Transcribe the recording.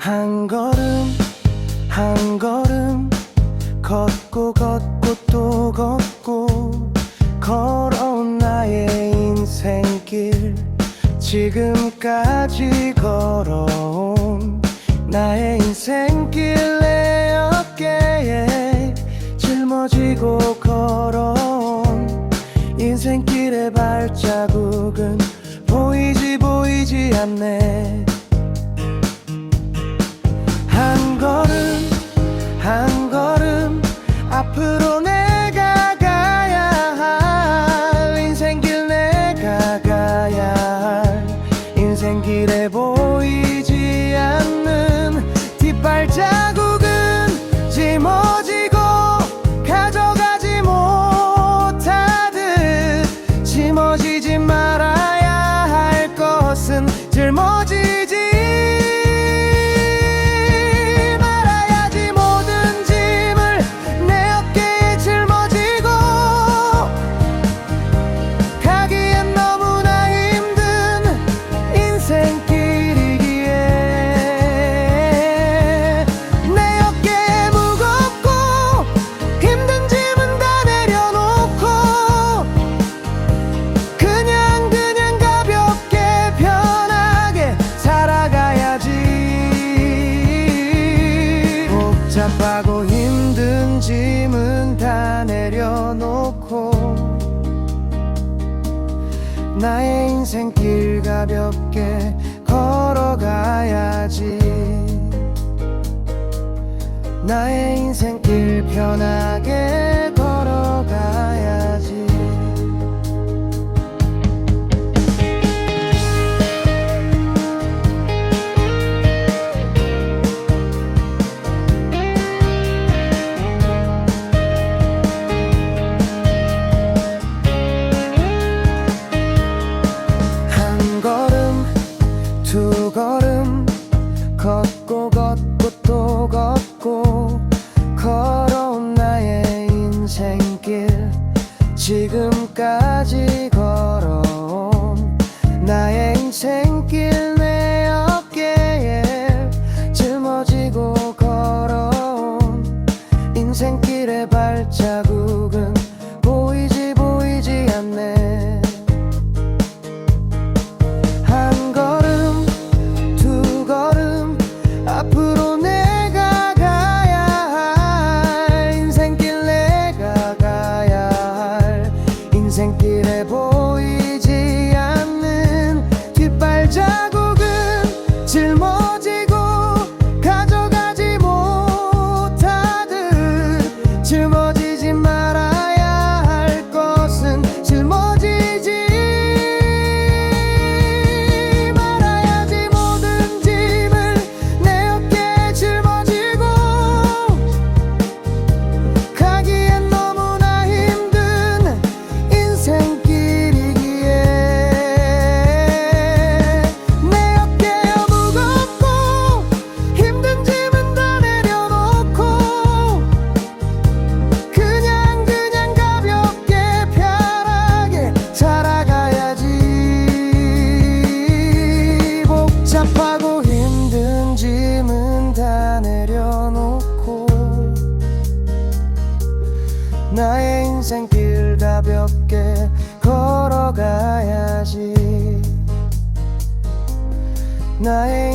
한 걸음 한 걸음. 걷고 걷고 또 걷고. 걸어온 나의 인생길. 지금까지 걸어온 나의 인생길 내 어깨에 짊어지고 걸어온 인생길의 발자국은 보이지 보이지 않네. 답답하고 힘든 짐은 다 내려놓고 나의 인생길 가볍게 걸어가야지. 나의 인생길 인생길의 발자국은 짐은 다 내려놓고 나의 인생길 가볍게 걸어가야지. 나의